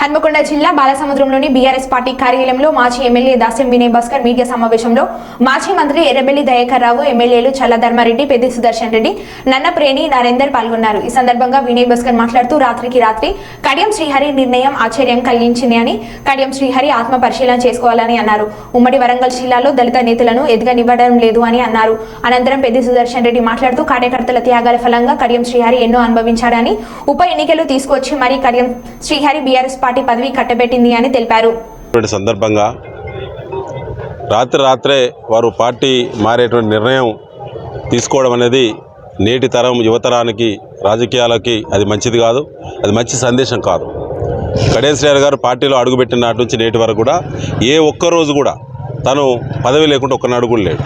హన్మకొండ జిల్లా బాలసముద్రంలోని BRS party కార్యాలయంలో మాజీ ఎమ్మెల్యే దాస్యం వినయ్ భాస్కర్ మీడియా సమావేశంలో మాజీ మంత్రి ఎర్రబెల్లి దయాకర్ రావు ఎమ్మెల్యేలు చల్లధర్మారెడ్డి పెద్ది సుదర్శన్ రెడ్డి నన్నప్రేణి నరేందర్ పాల్గొన్నారు. ఈ సందర్భంగా వినయ్ భాస్కర్ మాట్లాడుతూ రాత్రికి రాత్రి కడియం శ్రీహరి నిర్ణయం ఆశ్చర్యం కలిగించింది అని కడియం శ్రీహరి ఆత్మ పరిశీలన చేసుకోవాలని అన్నారు. ఉమ్మడి వరంగల్ జిల్లాలో దళిత నేతలను ఎదగనివ్వడం లేదు అని అన్నారు. అనంతరం పెద్ది సుదర్శన్ రెడ్డి మాట్లాడుతూ కార్యకర్తల త్యాగాల ఫలంగా కడియం శ్రీహరి ఎన్నో అనుభవించాడని ఉప ఎన్నికలు తీసుకొచ్చి మరీ కడియం శ్రీహరి బీఆర్ఎస్ పార్టీ పదవి కట్టబెట్టింది అని తెలిపారు. సందర్భంగా రాత్రి రాత్రే వారు పార్టీ మారేటువంటి నిర్ణయం తీసుకోవడం అనేది నేటి తరం యువతరానికి రాజకీయాలకి అది మంచిది కాదు అది మంచి సందేశం కాదు. కడియం శ్రీహరి గారు పార్టీలో అడుగుపెట్టిన నాటి నుంచి నేటి వరకు కూడా ఏ ఒక్క రోజు కూడా తను పదవి లేకుండా ఒక్క అడుగులు లేడు.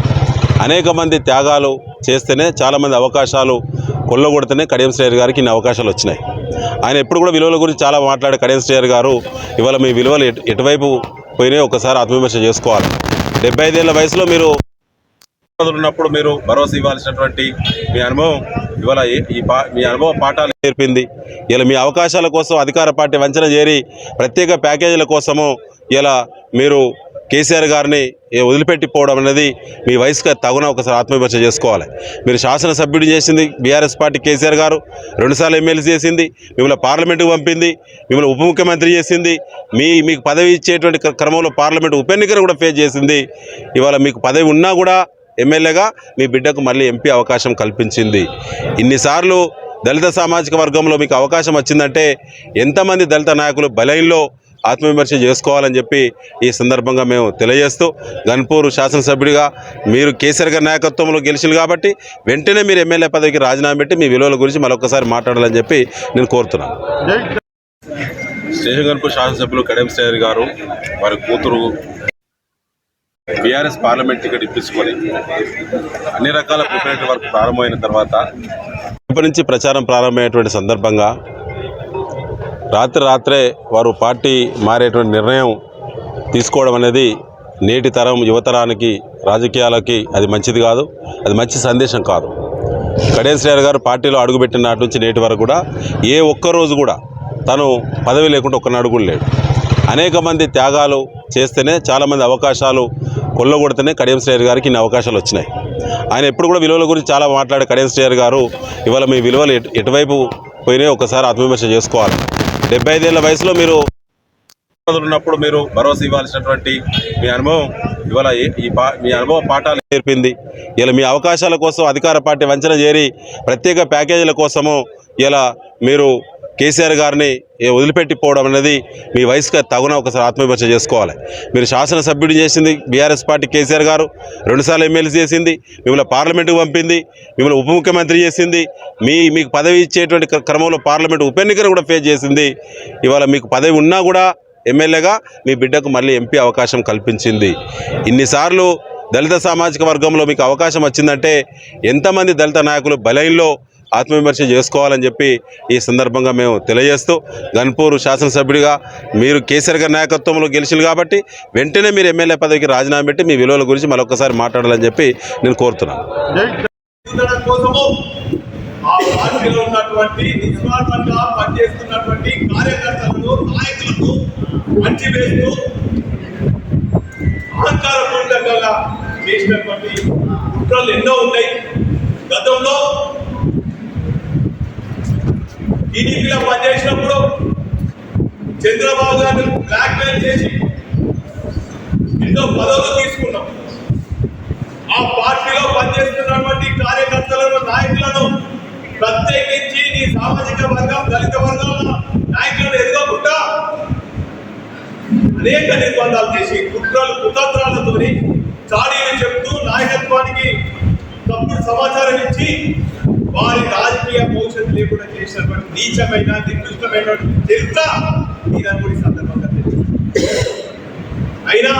అనేక మంది త్యాగాలు చేస్తేనే చాలామంది అవకాశాలు కొల్లగొడితేనే కడియం శ్రేయర్ గారికి ఇన్ని అవకాశాలు వచ్చినాయి. ఆయన ఎప్పుడు కూడా విలువల గురించి చాలా మాట్లాడే కడియం చేయర్ గారు ఇవాళ మీ విలువలు ఎటు ఎటువైపు పోయినాయి ఒకసారి ఆత్మవిమర్శ చేసుకోవాలి. డెబ్బై ఐదేళ్ళ వయసులో మీరు ఉన్నప్పుడు మీరు భరోసా ఇవ్వాల్సినటువంటి మీ అనుభవం ఇవాళ ఈ పా మీ అనుభవ పాఠాలు నేర్పింది. ఇలా మీ అవకాశాల కోసం అధికార పార్టీ వంచన చేరి ప్రత్యేక ప్యాకేజీల కోసము ఇలా మీరు కేసీఆర్ గారిని ఏ వదిలిపెట్టిపోవడం అనేది మీ వయసుకు తగున ఒకసారి ఆత్మవిమర్శ చేసుకోవాలి. మీరు శాసనసభ్యుడు చేసింది బీఆర్ఎస్ పార్టీ కేసీఆర్ గారు రెండుసార్లు ఎమ్మెల్సీ చేసింది మిమ్మల్ని పార్లమెంటుకు పంపింది మిమ్మల్ని ఉప ముఖ్యమంత్రి చేసింది మీ మీకు పదవి ఇచ్చేటువంటి క్రమంలో పార్లమెంటు ఉప ఎన్నికను కూడా ఫేస్ చేసింది. ఇవాళ మీకు పదవి ఉన్నా కూడా ఎమ్మెల్యేగా మీ బిడ్డకు మళ్ళీ ఎంపీ అవకాశం కల్పించింది. ఇన్నిసార్లు దళిత సామాజిక వర్గంలో మీకు అవకాశం వచ్చిందంటే ఎంతమంది దళిత నాయకులు బలైన్లో ఆత్మవిమర్శ చేసుకోవాలని చెప్పి ఈ సందర్భంగా మేము తెలియజేస్తూ గన్పూర్ శాసనసభ్యుడిగా మీరు కేసీఆర్ గారి నాయకత్వంలో గెలిచింది కాబట్టి వెంటనే మీరు ఎమ్మెల్యే పదవికి రాజీనామా పెట్టి మీ విలువల గురించి మరొకసారి మాట్లాడాలని చెప్పి నేను కోరుతున్నాను. స్టేషన్ గన్పూర్ శాసనసభ్యులు కడియం శ్రేయర్ గారు వారి కూతురు బీఆర్ఎస్ పార్లమెంట్ టికెట్ ఇప్పించుకొని అన్ని రకాల ప్రిపరేటరీ వర్క్ ప్రారంభమైన తర్వాత ఇప్పటి నుంచి ప్రచారం ప్రారంభమైనటువంటి సందర్భంగా రాత్రి రాత్రే వారు పార్టీ మారేటువంటి నిర్ణయం తీసుకోవడం అనేది నేటి తరం యువతరానికి రాజకీయాలకి అది మంచిది కాదు అది మంచి సందేశం కాదు. కడియం శ్రేయర్ గారు పార్టీలో అడుగుపెట్టిన నాటి నుంచి నేటి వరకు కూడా ఏ ఒక్క రోజు కూడా తను పదవి లేకుండా ఒక్కనాడు కూడా లేడు. అనేక మంది త్యాగాలు చేస్తేనే చాలామంది అవకాశాలు కొల్లగొడితేనే కడియం శ్రేయర్ గారికి ఇన్ని అవకాశాలు వచ్చినాయి. ఆయన ఎప్పుడు కూడా విలువల గురించి చాలా మాట్లాడే కడియం శ్రేయర్ గారు ఇవాళ మీ విలువలు ఎటు ఎటువైపు పోయినాయి ఒకసారి ఆత్మవిమర్శ చేసుకోవాలి. డెబ్బై ఐదేళ్ళ వయసులో మీరు ఉన్నప్పుడు మీరు భరోసా ఇవ్వాల్సినటువంటి మీ అనుభవం ఇవాళ ఈ పా మీ అనుభవ పాఠాలు నేర్పింది. ఇలా మీ అవకాశాల కోసం అధికార పార్టీ వంచన చేరి ప్రత్యేక ప్యాకేజీల కోసము ఇలా మీరు కేసీఆర్ గారిని ఏ వదిలిపెట్టిపోవడం అనేది మీ వయసుగా తగున ఒకసారి ఆత్మవిమర్శ చేసుకోవాలి. మీరు శాసనసభ్యుడు చేసింది బీఆర్ఎస్ పార్టీ కేసీఆర్ గారు రెండుసార్లు ఎమ్మెల్సీ చేసింది మిమ్మల్ని పార్లమెంటుకు పంపింది మిమ్మల్ని ఉప ముఖ్యమంత్రి చేసింది మీ మీకు పదవి ఇచ్చేటువంటి క్రమంలో పార్లమెంట్ ఉప ఎన్నికను కూడా ఫేస్ చేసింది. ఇవాళ మీకు పదవి ఉన్నా కూడా ఎమ్మెల్యేగా మీ బిడ్డకు మళ్ళీ ఎంపీ అవకాశం కల్పించింది. ఇన్నిసార్లు దళిత సామాజిక వర్గంలో మీకు అవకాశం వచ్చిందంటే ఎంతమంది దళిత నాయకులు బలైన్లో ఆత్మవిమర్శ చేసుకోవాలని చెప్పి ఈ సందర్భంగా మేము తెలియజేస్తూ గన్పూర్ శాసనసభ్యుడిగా మీరు కేసీఆర్ గారి నాయకత్వంలో గెలిచింది కాబట్టి వెంటనే మీరు ఎమ్మెల్యే పదవికి రాజీనామా పెట్టి మీ విలువల గురించి మరొకసారి మాట్లాడాలని చెప్పి నేను కోరుతున్నాను. ఉండడం కోసము ఆ పార్టీలో ఉన్నటువంటి నిస్వార్థంగా పనిచేస్తున్నటువంటి కార్యకర్తలను అహంకారపూరితంగా చేసినటువంటి కుట్రలు ఎన్నో ఉన్నాయి. గతంలో టీడీపీలో పనిచేసినప్పుడు చంద్రబాబు గారిని బ్లాక్మెయిల్ చేసి ఎన్నో పదవులు తీసుకున్నాం. ఆ పార్టీలో పనిచేస్తున్నటువంటి కార్యకర్తలను నాయకులను ప్రత్యేకించి నీ సామాజిక వర్గం దళిత వర్గాల నాయకులను ఎదుగకుండా అనేక నిర్బంధాలు చేసి కుట్రలు కుతంత్రాలతో చాడీలు చెప్తూ నాయకత్వానికి తప్పుడు సమాచారం ఇచ్చి వారి రాజకీయ భవిష్యత్తు లేకుండా చేసినటువంటి నీచమైన నికృష్టమైనటువంటి చరిత్ర ఈ సందర్భంగా తెలుసు అయినా